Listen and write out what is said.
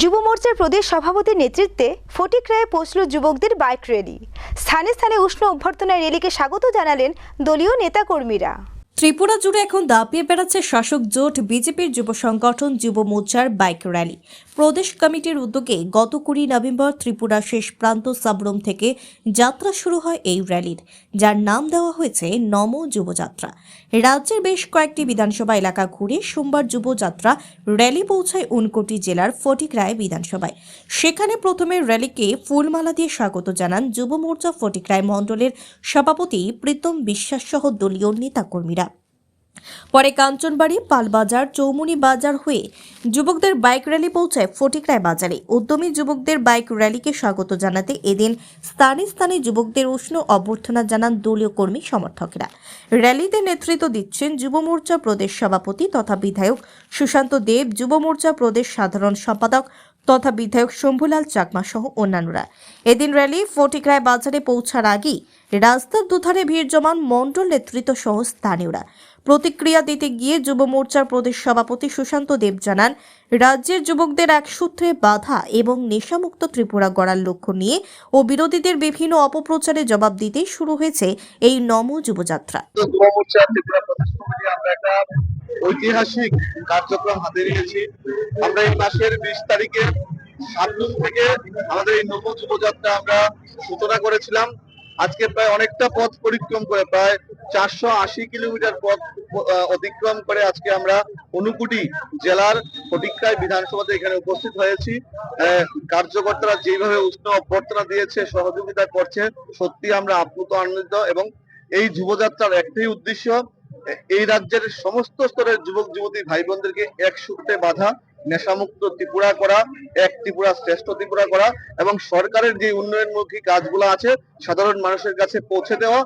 যুব মোর্চার প্রদেশ সভাপতির নেতৃত্বে ফটিকরায়ে পৌঁছল যুবকদের বাইক র্যালি। স্থানে স্থানে উষ্ণ অভ্যর্থনা র্যালিকে স্বাগত জানালেন দলীয় নেতাকর্মীরা। ত্রিপুরা জুড়ে এখন দাপিয়ে বেড়াচ্ছে শাসক জোট, বিজেপির যুব সংগঠন, যুব মোর্চার বাইক র্যালি। প্রদেশ কমিটির উদ্যোগে গত কুড়ি নভেম্বর ত্রিপুরা শেষ প্রান্ত সাবরুম থেকে যাত্রা শুরু হয় এই র্যালির, যার নাম দেওয়া হয়েছে নম যুবযাত্রা। রাজ্যের বেশ কয়েকটি বিধানসভা এলাকা ঘুরে সোমবার যুবযাত্রা র্যালি পৌঁছায় উনকোটি জেলার ফটিকরায় বিধানসভায়। সেখানে প্রথমে র্যালিকে ফুলমালা দিয়ে স্বাগত জানান যুব মোর্চা ফটিকরায় মণ্ডলের সভাপতি প্রীতম বিশ্বাস সহ দলীয় নেতাকর্মীরা। পরে কাঞ্চনবাড়ি, পালবাজার চৌমুনি বাজার হয়ে যুবকদের বাইক র্যালি পৌঁছায় ফটিকরায় বাজারে। উদ্যমী যুবকদের বাইক র্যালিকে স্বাগত জানাতে এদিন স্থানে স্থানে যুবকদের উষ্ণ অভ্যর্থনা জানান দলীয় কর্মী সমর্থকরা। র্যালিতে নেতৃত্ব দিচ্ছেন যুব মোর্চা প্রদেশ সভাপতি তথা বিধায়ক সুশান্ত দেব। যুব মোর্চা প্রদেশ সাধারণ সম্পাদক তথা বিধায়ক শম্ভুলাল চাকমা সহ অন্যান্যরা। এদিন র্যালি ফটিকরায় বাজারে পৌঁছার আগেই রাস্তার দুধারে ভিড় জমান মণ্ডল নেতৃত্ব সহ স্থানীয়রা। প্রতিক্রিয়া দিতে গিয়ে যুব মোর্চার প্রদেশ সভাপতি সুশান্ত দেব জানান, রাজ্যের যুবকদের এক সূত্রে বাধা এবং নেশামুক্ত ত্রিপুরা গড়ার লক্ষ্য নিয়ে ও বিরোধীদের বিভিন্ন অপপ্রচারে জবাব দিতেই শুরু হয়েছে এই নম যুবযাত্রা। ঐতিহাসিক কার্যক্রম হাতে নিয়েছি। আমরা এই মাসের বিশ তারিখে সাতদিন থেকে আমাদের এই নব যুবযাত্রা আমরা সূচনা করেছিলাম। আজকে প্রায় অনেকটা পথ পরিক্রম করে, প্রায় চারশো আশি কিলোমিটার পথ অতিক্রম করে আজকে আমরা অনুকুটি জেলার ফটিকরায় বিধানসভাতে এখানে উপস্থিত হয়েছি। কার্যকর্তারা যেভাবে উষ্ণ অভ্যর্থনা দিয়েছে, সহযোগিতা করছে সত্যি আমরা আপ্লুত, আনন্দিত এবং এই যুবযাত্রার একটাই উদ্দেশ্য এই রাজ্যের সমস্ত স্তরের যুবক, যুবতী ভাই বোনদেরকে এক সূত্রে বাধা, নেশামুক্ত ত্রিপুরা করা, এক ত্রিপুরা শ্রেষ্ঠ ত্রিপুরা করা এবং সরকারের যে উন্নয়নমুখী কাজগুলো আছে, সাধারণ মানুষের কাছে পৌঁছে দেওয়া